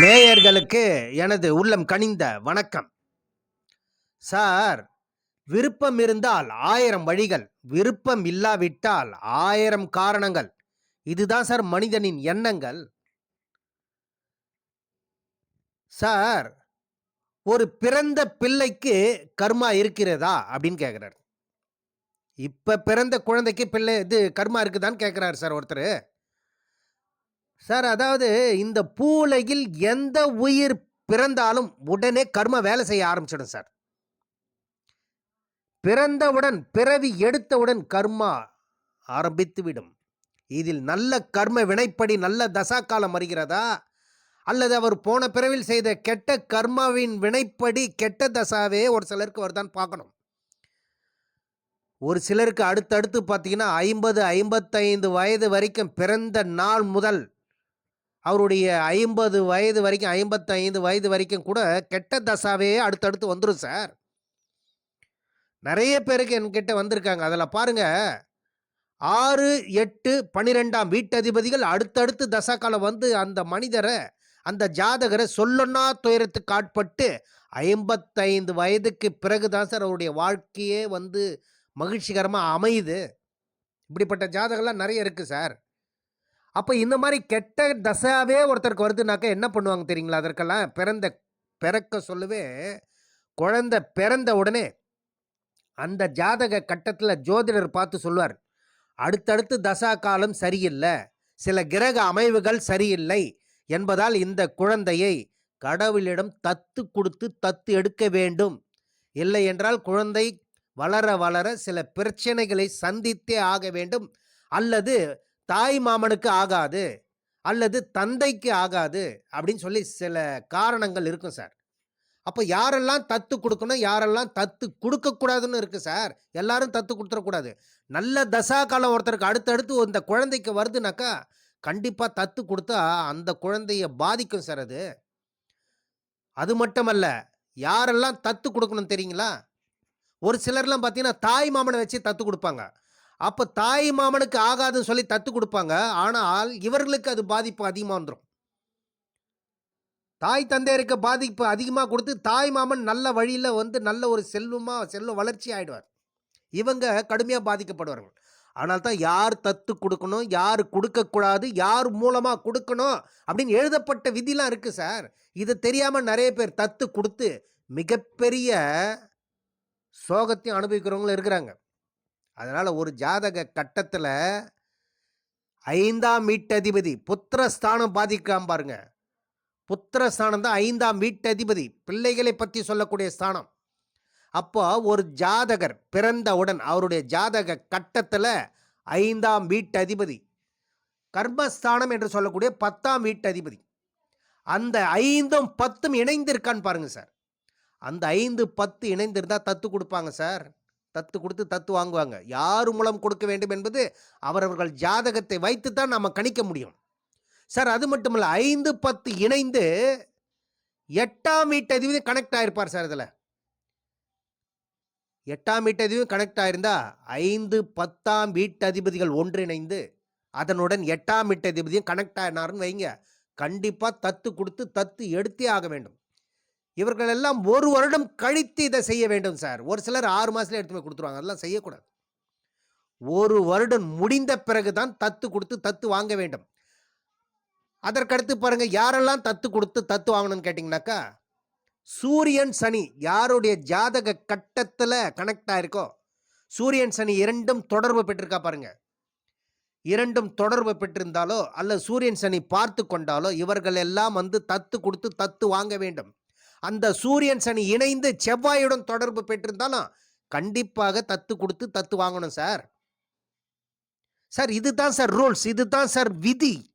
நேயர்களுக்கு எனது உள்ளம் கனிந்த வணக்கம். சார் விருப்பம் இருந்தால் ஆயிரம் வழிகள் விருப்பம் இல்லாவிட்டால் ஆயிரம் காரணங்கள். இதுதான் சார் மனிதனின் எண்ணங்கள். சார் ஒரு பிறந்த பிள்ளைக்கு கர்மா இருக்கிறதா? அப்படின்னு கேட்குறாரு இப்போ பிறந்த குழந்தைக்கு பிள்ளை இது கர்மா இருக்குதான்னு கேட்குறாரு சார் ஒருத்தர். சார் அதாவது இந்த பூலையில் எந்த உயிர் பிறந்தாலும் உடனே கர்ம வேலை செய்ய ஆரம்பிச்சிடும் சார். பிறந்தவுடன் பிறவி எடுத்தவுடன் கர்மா ஆரம்பித்துவிடும் இதில் நல்ல கர்ம வினைப்படி நல்ல தசா காலம் வருகிறதா? அல்லது அவர் போன பிறவில் செய்த கெட்ட கர்மாவின் வினைப்படி கெட்ட தசாவே ஒரு சிலருக்கு வருதான் பார்க்கணும். ஒரு சிலருக்கு அடுத்தடுத்து பார்த்தீங்கன்னா ஐம்பது ஐம்பத்தைந்து வயது வரைக்கும் பிறந்த நாள் முதல் அவருடைய ஐம்பது வயது வரைக்கும் ஐம்பத்தைந்து வயது வரைக்கும் கூட கெட்ட தசாவே அடுத்தடுத்து வந்துடும் சார். நிறைய பேருக்கு என்கிட்ட வந்திருக்காங்க. அதில் பாருங்க ஆறு எட்டு பன்னிரெண்டாம் வீட்டதிபதிகள் அடுத்தடுத்து தசாக்காலம் வந்து அந்த மனிதரை அந்த ஜாதகரை சொல்லொன்னா துயரத்துக்கு ஆட்பட்டு ஐம்பத்தைந்து வயதுக்கு பிறகு தான் சார் அவருடைய வாழ்க்கையே வந்து மகிழ்ச்சிகரமாக அமையுது. இப்படிப்பட்ட ஜாதகம்லாம் நிறைய இருக்குது சார். அப்போ இந்த மாதிரி கெட்ட தசாவே ஒருத்தருக்கு வருதுனாக்கா என்ன பண்ணுவாங்க தெரியுங்களா? அதற்கெல்லாம் பிறந்த பிறக்க சொல்லவே குழந்தை பிறந்த உடனே அந்த ஜாதக கட்டத்தில் ஜோதிடர் பார்த்து சொல்வார் அடுத்தடுத்து தசா காலம் சரியில்லை சில கிரக அமைவுகள் சரியில்லை என்பதால் இந்த குழந்தையை கடவுளிடம் தத்து கொடுத்து தத்து எடுக்க வேண்டும். இல்லை என்றால் குழந்தை வளர வளர சில பிரச்சனைகளை சந்தித்தே ஆக வேண்டும். அல்லது தாய் மாமனுக்கு ஆகாது அல்லது தந்தைக்கு ஆகாது அப்படின்னு சொல்லி சில காரணங்கள் இருக்கும் சார். அப்போ யாரெல்லாம் தத்து கொடுக்கணும் யாரெல்லாம் தத்து கொடுக்கக்கூடாதுன்னு இருக்குது சார் எல்லாரும் தத்து கொடுத்துடக்கூடாது நல்ல தசா காலம் ஒருத்தருக்கு அடுத்தடுத்து இந்த குழந்தைக்கு வருதுனாக்கா கண்டிப்பாக தத்து கொடுத்தா அந்த குழந்தைய பாதிக்கும் சார் அது. அது மட்டுமல்ல யாரெல்லாம் தத்து கொடுக்கணும் தெரியுங்களா? ஒரு சிலர்லாம் பார்த்தீங்கன்னா தாய் மாமனை வச்சு தத்து கொடுப்பாங்க. அப்போ தாய் மாமனுக்கு ஆகாதுன்னு சொல்லி தத்து கொடுப்பாங்க. ஆனால் இவர்களுக்கு அது பாதிப்பு அதிகமாக வந்துடும் தாய் தந்தையருக்கு பாதிப்பு அதிகமாக கொடுத்து தாய் மாமன் நல்ல வழியில் வந்து நல்ல ஒரு செல்வமாக செல்வ வளர்ச்சி ஆகிடுவார் இவங்க கடுமையாக பாதிக்கப்படுவார்கள். ஆனால் தான் யார் தத்து கொடுக்கணும் யார் கொடுக்கக்கூடாது யார் மூலமாக கொடுக்கணும் அப்படின்னு எழுதப்பட்ட விதிலாம் இருக்குது சார். இதை தெரியாமல் நிறைய பேர் தத்து கொடுத்து மிகப்பெரிய சோகத்தையும் அனுபவிக்கிறவங்களும் இருக்கிறாங்க. அதனால் ஒரு ஜாதக கட்டத்தில் ஐந்தாம் வீட்டதிபதி புத்திரஸ்தானம் பாதிக்காம பாருங்க. புத்திரஸ்தானம் தான் ஐந்தாம் வீட்டதிபதி. பிள்ளைகளை பற்றி சொல்லக்கூடிய ஸ்தானம். அப்போ ஒரு ஜாதகர் பிறந்தவுடன் அவருடைய ஜாதக கட்டத்தில் ஐந்தாம் வீட்டதிபதி. கர்மஸ்தானம் என்று சொல்லக்கூடிய பத்தாம் வீட்டதிபதி. அந்த ஐந்தும் பத்தும் இணைந்திருக்கான்னு பாருங்கள் சார். அந்த ஐந்து பத்து இணைந்திருந்தால் தத்து கொடுப்பாங்க சார். தத்து கொடுத்து தத்து வாங்குவாங்க. யார் மூலம் கொடுக்க வேண்டும் என்பது அவரவர்கள் ஜாதகத்தை வைத்து தான் நாம் கணிக்க முடியும். சார் அது மட்டும் இல்லை ஐந்து பத்து இணைந்து எட்டாம் வீட்டு அதிபதி கனெக்ட் ஆகிருப்பார் சார் இதில். எட்டாம் வீட்டதிபதி கனெக்ட் ஆயிருந்தா ஐந்து பத்தாம் வீட்டு அதிபதிகள் ஒன்றிணைந்து அதனுடன் எட்டாம் வீட்டதிபதியும் கனெக்ட் ஆயினாருன்னு வைங்க. கண்டிப்பாக தத்து கொடுத்து தத்து எடுத்தே ஆக வேண்டும். இவர்கள் எல்லாம் ஒரு வருடம் கழித்து இதை செய்ய வேண்டும் சார். ஒரு சிலர் ஆறு மாதத்துல எடுத்து போய் கொடுத்துருவாங்க. அதெல்லாம் செய்யக்கூடாது. ஒரு வருடம் முடிந்த பிறகு தான் தத்து கொடுத்து தத்து வாங்க வேண்டும். அதற்கடுத்து பாருங்க யாரெல்லாம் தத்து கொடுத்து தத்து வாங்கணும்னு கேட்டிங்கனாக்கா சூரியன் சனி யாருடைய ஜாதக கட்டத்தில் கனெக்ட் ஆயிருக்கோ சூரியன் சனி இரண்டும் தொடர்பு பெற்றிருக்கா பாருங்க. இரண்டும் தொடர்பு பெற்றிருந்தாலோ அல்ல சூரியன் சனி பார்த்து கொண்டாலோ இவர்கள் எல்லாம் வந்து தத்து கொடுத்து தத்து வாங்க வேண்டும். அந்த சூரியன் சனி இணைந்து செவ்வாயுடன் தொடர்பு பெற்றிருந்தாலும் கண்டிப்பாக தத்து கொடுத்து தத்து வாங்கணும் சார். சார் இதுதான் சார் ரூல்ஸ். இதுதான் சார் விதி.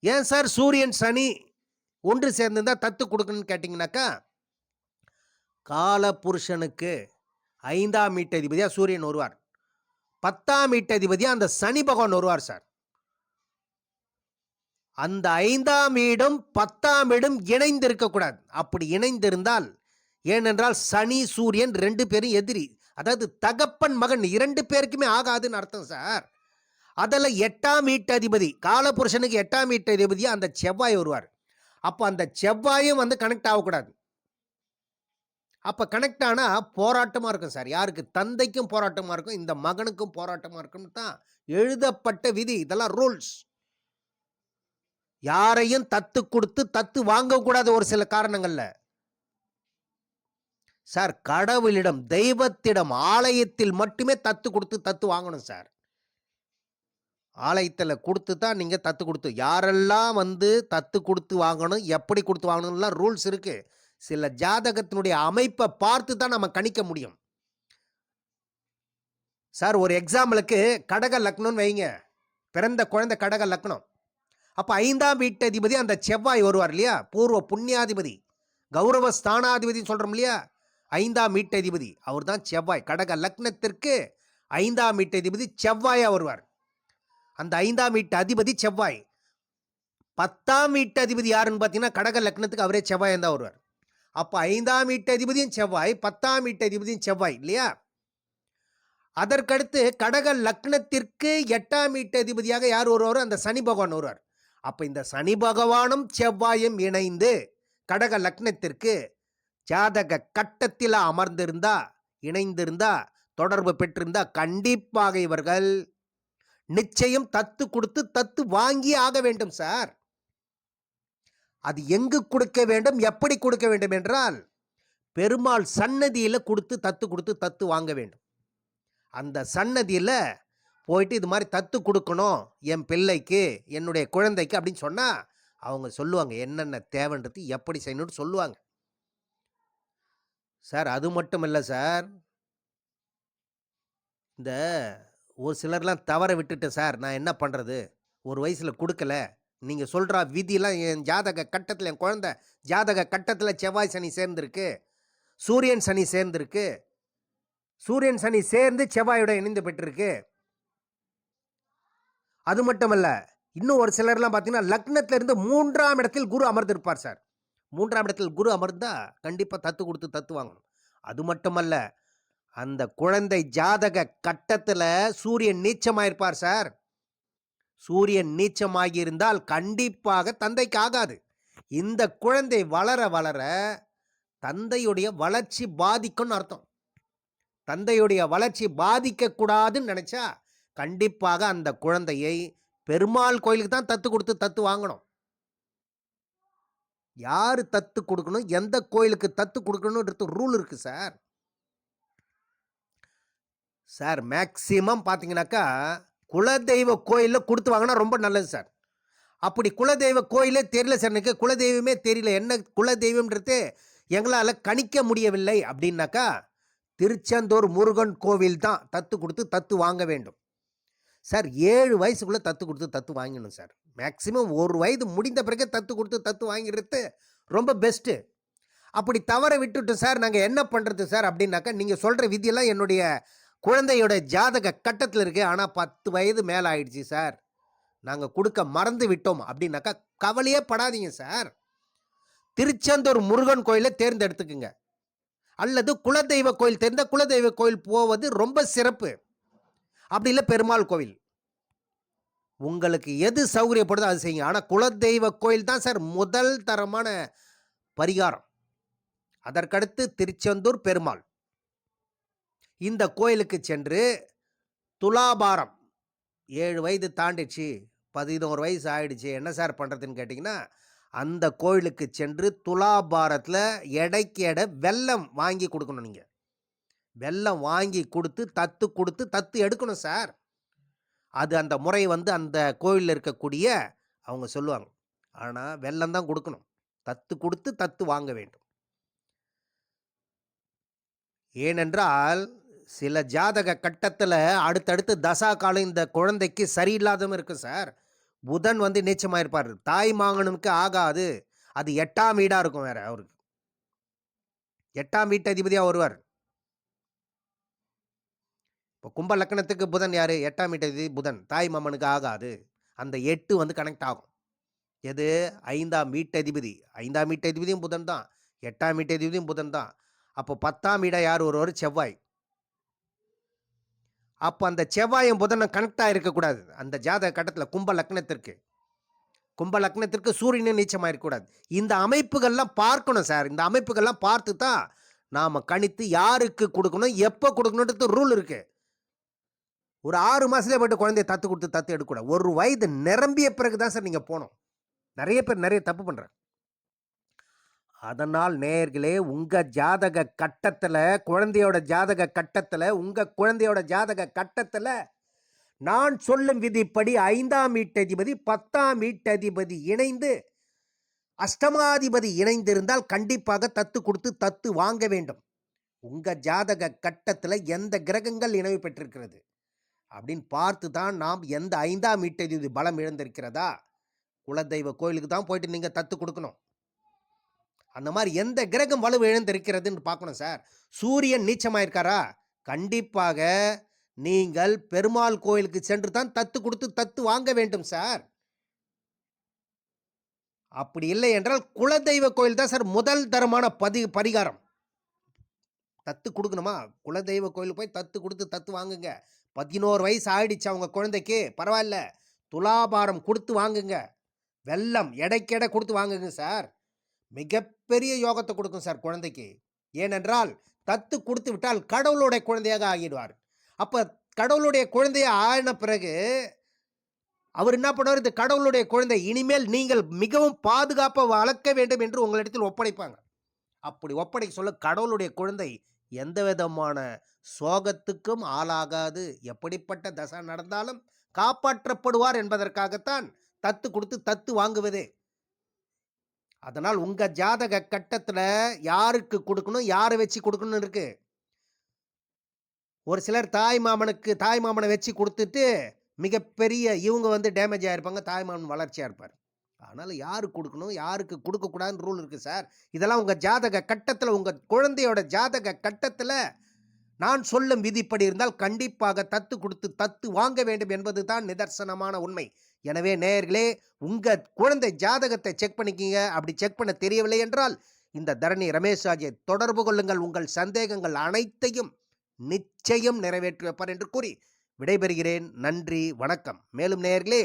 ஏன் சார் சூரியன் சனி ஒன்று சேர்ந்திருந்தா தத்து கொடுக்கணும்னு கேட்டிங்கனாக்கா கால புருஷனுக்கு ஐந்தாம் மீட்டதிபதியாக சூரியன் வருவார். பத்தாம் மீட்டதிபதியாக அந்த சனி பகவான் வருவார் சார். அந்த ஐந்தாம் இடம் பத்தாம் இடம் இணைந்து இருக்கக்கூடாது அப்படி இணைந்திருந்தால் ஏனென்றால் சனி சூரியன் ரெண்டு பேரும் எதிரி அதாவது தகப்பன் மகன் இரண்டு பேருக்குமே ஆகாதுன்னு அர்த்தம் சார் அதில் எட்டாம் வீட்டதிபதி காலபுருஷனுக்கு எட்டாம் வீட்டதிபதியாக அந்த செவ்வாய் வருவார் அப்போ அந்த செவ்வாயும் வந்து கனெக்ட் ஆகக்கூடாது. அப்போ கனெக்ட் ஆனால் போராட்டமாக இருக்கும் சார். யாருக்கு? தந்தைக்கும் போராட்டமாக இருக்கும். இந்த மகனுக்கும் போராட்டமாக இருக்கும்னு தான் எழுதப்பட்ட விதி. இதெல்லாம் ரூல்ஸ். யாரையும் தத்து கொடுத்து தத்து வாங்கக்கூடாது ஒரு சில காரணங்கள்ல. சார் கடவுளிடம், தெய்வத்திடம், ஆலயத்தில் மட்டுமே தத்து கொடுத்து தத்து வாங்கணும் சார். ஆலயத்தில் கொடுத்து தான் நீங்கள் தத்து கொடுத்து யாரெல்லாம் வந்து தத்து கொடுத்து வாங்கணும், எப்படி கொடுத்து வாங்கணும்லாம் ரூல்ஸ் இருக்குது சில ஜாதகத்தினுடைய அமைப்பை பார்த்து தான் நம்ம கணிக்க முடியும். சார் ஒரு எக்ஸாம்பிளுக்கு கடக லக்னம்னு வைங்க. பிறந்த குழந்தை கடக லக்னம். அப்போ ஐந்தாம் வீட்டதிபதி அந்த செவ்வாய் வருவார் இல்லையா? பூர்வ புண்ணியாதிபதி. கௌரவ ஸ்தானாதிபதின்னு சொல்கிறோம் இல்லையா? ஐந்தாம் வீட்டதிபதி. அவர் தான் செவ்வாய். கடக லக்னத்திற்கு ஐந்தாம் வீட்டதிபதி செவ்வாயாக வருவார். அந்த ஐந்தாம் வீட்டு அதிபதி செவ்வாய். 10ஆம் வீட்டு அதிபதி யாருன்னு பார்த்தீங்கன்னா, கடக லக்னத்துக்கு அவரே செவ்வாயாக தான் வருவார். அப்போ ஐந்தாம் வீட்டு அதிபதியும் செவ்வாய், 10ஆம் வீட்டு அதிபதியும் செவ்வாய் இல்லையா? அதற்கடுத்து கடக லக்னத்திற்கு எட்டாம் வீட்டு அதிபதியாக யார் வருவாரோ அந்த சனி பகவான் வருவார். அப்போ இந்த சனி பகவானும் செவ்வாயும் இணைந்து கடக லக்னத்திற்கு ஜாதக கட்டத்தில் அமர்ந்திருந்தா, இணைந்திருந்தா, தொடர்பு பெற்றிருந்தா கண்டிப்பாக இவர்கள் நிச்சயம் தத்து கொடுத்து தத்து வாங்கியே ஆக வேண்டும் சார். அது எங்கு கொடுக்க வேண்டும்? எப்படி கொடுக்க வேண்டும் என்றால், பெருமாள் சன்னதியில் கொடுத்து தத்து கொடுத்து தத்து வாங்க வேண்டும். அந்த சன்னதியில் போயிட்டு இது மாதிரி தத்து கொடுக்கணும் என் பிள்ளைக்கு, என்னுடைய குழந்தைக்கு அப்படின்னு சொன்னால் அவங்க சொல்லுவாங்க. என்னென்ன தேவைன்றது, எப்படி செய்யணும்னு சொல்லுவாங்க. சார் அது மட்டும் இல்லை சார். இந்த ஒரு சிலர்லாம் தவற விட்டுட்டேன் சார். நான் என்ன பண்ணுறது ஒரு வயசில் கொடுக்கல நீங்கள் சொல்கிற விதிலாம் என் ஜாதக கட்டத்தில் என் குழந்தை ஜாதக கட்டத்தில் செவ்வாய் சனி சேர்ந்துருக்கு சூரியன் சனி சேர்ந்துருக்கு சூரியன் சனி சேர்ந்து செவ்வாயுடன் இணைந்து பெற்றிருக்கு. அது மட்டுமல்ல. இன்னும் ஒரு சிலர்லாம் பார்த்தீங்கன்னா, லக்னத்திலிருந்து மூன்றாம் இடத்தில் குரு அமர்ந்திருப்பார் சார். மூன்றாம் இடத்தில் குரு அமர்ந்தால் கண்டிப்பாக தத்து கொடுத்து தத்து வாங்கணும். அது மட்டுமல்ல. அந்த குழந்தை ஜாதக கட்டத்தில் சூரியன் நீச்சமாயிருப்பார் சார். சூரியன் நீச்சமாகி இருந்தால் கண்டிப்பாக தந்தைக்கு ஆகாது. இந்த குழந்தை வளர வளர தந்தையுடைய வளர்ச்சி பாதிக்கும்னு அர்த்தம். தந்தையுடைய வளர்ச்சி பாதிக்கக்கூடாதுன்னு நினச்சா கண்டிப்பாக அந்த குழந்தையை பெருமாள் கோயிலுக்கு தான் தத்து கொடுத்து தத்து வாங்கணும். யார் தத்து கொடுக்கணும் எந்த கோயிலுக்கு தத்து கொடுக்கணுன்றது ரூல் இருக்கு சார். சார் மேக்சிமம் பார்த்தீங்கன்னாக்கா, குலதெய்வ கோயிலில் கொடுத்து வாங்கினா ரொம்ப நல்லது சார். அப்படி குலதெய்வ கோயிலே தெரியல சார் எனக்கு. குலதெய்வமே தெரியல. என்ன குலதெய்வம்ன்றது எங்களால் கணிக்க முடியவில்லை அப்படின்னாக்கா, திருச்செந்தூர் முருகன் கோவில் தான் தத்து கொடுத்து தத்து வாங்க வேண்டும். சார் ஏழு வயசுக்குள்ளே தத்து கொடுத்து தத்து வாங்கிடணும் சார். மேக்ஸிமம் ஒரு வயது முடிந்த பிறகு தத்து கொடுத்து தத்து வாங்கிடுறது ரொம்ப பெஸ்ட்டு. அப்படி தவற விட்டுட்டோம் சார். நாங்கள் என்ன பண்ணுறது சார் அப்படின்னாக்கா, நீங்கள் சொல்கிற விதியெல்லாம் என்னுடைய குழந்தையோட ஜாதக கட்டத்தில் இருக்கு. ஆனால் பத்து வயது மேலே ஆயிடுச்சு சார். நாங்கள் கொடுக்க மறந்து விட்டோம் அப்படின்னாக்கா, கவலையே படாதீங்க சார். திருச்செந்தூர் முருகன் கோயிலை தேர்ந்தெடுத்துக்குங்க. அல்லது குலதெய்வ கோயில் தெரிந்த குலதெய்வ கோயில் போவது ரொம்ப சிறப்பு. அப்படி இல்லை பெருமாள் கோவில். உங்களுக்கு எது சௌகரியப்படுதோ அது செய்யுங்க. ஆனால் குலதெய்வ கோயில் தான் சார் முதல் தரமான பரிகாரம். அதற்கடுத்து திருச்செந்தூர் பெருமாள். இந்த கோயிலுக்கு சென்று துலாபாரம் ஏழு வயது தாண்டிடுச்சு. 11 வயசு ஆயிடுச்சு. என்ன சார் பண்ணுறதுன்னு கேட்டிங்கன்னா அந்த கோயிலுக்கு சென்று துலாபாரத்தில் எடைக்கு எடை வெல்லம் வாங்கி கொடுக்கணும் நீங்கள் வெல்லம் வாங்கி கொடுத்து தத்து கொடுத்து தத்து எடுக்கணும் சார். அது அந்த முறை வந்து அந்த கோயிலில் இருக்கக்கூடிய அவங்க சொல்லுவாங்க. ஆனால் வெள்ளம் தான் கொடுக்கணும் தத்து கொடுத்து தத்து வாங்க வேண்டும். ஏனென்றால், சில ஜாதக கட்டத்தில் அடுத்தடுத்து தசா காலம் இந்த குழந்தைக்கு சரியில்லாதவும் இருக்கும் சார். புதன் வந்து நீச்சமாயிருப்பாரு. தாய் மாங்கனுக்கு ஆகாது. அது எட்டாம் வீடாக இருக்கும் வேற அவருக்கு. எட்டாம் வீட்டு அதிபதியாக வருவார். இப்போ கும்ப லக்னத்துக்கு புதன் யார் எட்டாம் வீட்டு புதன். தாய் மாமனுக்கு ஆகாது. அந்த எட்டு வந்து கனெக்ட் ஆகும். எது? ஐந்தாம் வீட்டதிபதி. ஐந்தாம் வீட்டதிபதியும் புதன் தான். எட்டாம் வீட்டதிபதியும் புதன் தான். அப்போ 10ஆம் வீடா யார் ஒருவர் செவ்வாய். அப்போ அந்த செவ்வாயும் புதனும் கனெக்ட் இருக்கக்கூடாது அந்த ஜாதக கட்டத்தில் கும்ப லக்னத்திற்கு. கும்ப லக்னத்திற்கு சூரியனும் நீச்சமாயிருக்கூடாது இந்த அமைப்புகள்லாம் பார்க்கணும் சார் இந்த அமைப்புகள்லாம் பார்த்து தான் நாம் கணித்து யாருக்கு கொடுக்கணும் எப்போ கொடுக்கணுன்றது ரூல் இருக்குது ஒரு ஆறு மாதத்துலேயே போட்டு குழந்தைய தத்து கொடுத்து தத்து எடுக்கக்கூடாது ஒரு வயது நிரம்பிய பிறகு தான் சார் நீங்கள் போகணும் நிறைய பேர் நிறைய தப்பு பண்ணுறாங்க அதனால் நேயர்களே உங்கள் ஜாதக கட்டத்தில் குழந்தையோட ஜாதக கட்டத்தில் உங்கள் குழந்தையோட ஜாதக கட்டத்தில் நான் சொல்லும் விதிப்படி ஐந்தாம் வீட்டதிபதி பத்தாம் வீட்டதிபதி இணைந்து அஷ்டமாதிபதி இணைந்திருந்தால் கண்டிப்பாக தத்து கொடுத்து தத்து வாங்க வேண்டும். உங்கள் ஜாதக கட்டத்தில் எந்த கிரகங்கள் இணைவு பெற்றிருக்கிறது? அப்படின்னு பார்த்து தான் நாம் எந்த ஐந்தாம் வீட்டதிபதி பலம் இழந்திருக்கிறதா? குலதெய்வ கோயிலுக்கு தான் போயிட்டு நீங்கள் தத்து கொடுக்கணும். அந்த மாதிரி எந்த கிரகம் வலு இழந்திருக்கிறதுன்னு பார்க்கணும் சார். சூரியன் நீச்சமாயிருக்காரா? கண்டிப்பாக நீங்கள் பெருமாள் கோயிலுக்கு சென்று தான் தத்து கொடுத்து தத்து வாங்க வேண்டும் சார். அப்படி இல்லை என்றால் குலதெய்வ கோயில் தான் சார் முதல் தரமான பதி பரிகாரம். தத்து கொடுக்கணுமா? குலதெய்வ கோயிலுக்கு போய் தத்து கொடுத்து தத்து வாங்குங்க. பதினோரு வயசு ஆயிடுச்சு அவங்க குழந்தைக்கு. பரவாயில்ல. துலாபாரம் கொடுத்து வாங்குங்க. வெள்ளம் எடைக்கெடை கொடுத்து வாங்குங்க சார். மிகப்பெரிய யோகத்தை கொடுக்கும் சார் குழந்தைக்கு. ஏனென்றால் தத்து கொடுத்து விட்டால் கடவுளுடைய குழந்தையாக ஆகிடுவார். அப்போ கடவுளுடைய குழந்தையை ஆன பிறகு அவர் என்ன பண்ணுவார்? இந்த கடவுளுடைய குழந்தை இனிமேல் நீங்கள் மிகவும் பாதுகாப்பாக வளர்க்க வேண்டும் என்று உங்களிடத்தில் ஒப்படைப்பாங்க. அப்படி ஒப்படைக்க சொல்ல கடவுளுடைய குழந்தை எந்த விதமான சோகத்துக்கும் ஆளாகாது. எப்படிப்பட்ட தசை நடந்தாலும் காப்பாற்றப்படுவார் என்பதற்காகத்தான் தத்து கொடுத்து தத்து வாங்குவதே. அதனால் உங்கள் ஜாதக கட்டத்தில் யாருக்கு கொடுக்கணும் யாரை வச்சு கொடுக்கணும்னு இருக்கு? ஒரு சிலர் தாய் மாமனுக்கு தாய் மாமனை வச்சு கொடுத்துட்டு மிகப்பெரிய இவங்க வந்து டேமேஜ் ஆகிருப்பாங்க தாய் மாமன் வளர்ச்சியாக இருப்பார். அதனால் யாருக்கு கொடுக்கணும் யாருக்கு கொடுக்கக்கூடாதுன்னு ரூல் இருக்குது சார் இதெல்லாம் உங்கள் ஜாதக கட்டத்தில் உங்கள் குழந்தையோட ஜாதக கட்டத்தில் நான் சொல்லும் விதிப்படி இருந்தால் கண்டிப்பாக தத்து கொடுத்து தத்து வாங்க வேண்டும் என்பது தான் நிதர்சனமான உண்மை. எனவே நேயர்களே உங்கள் குழந்தை ஜாதகத்தை செக் பண்ணிக்கிங்க. அப்படி செக் பண்ண தெரியவில்லை என்றால் இந்த தரணி ரமேஷ் தொடர்பு கொள்ளுங்கள். உங்கள் சந்தேகங்கள் அனைத்தையும் நிச்சயம் நிறைவேற்றி வைப்பார் என்று கூறி விடைபெறுகிறேன். நன்றி வணக்கம். மேலும் நேயர்களே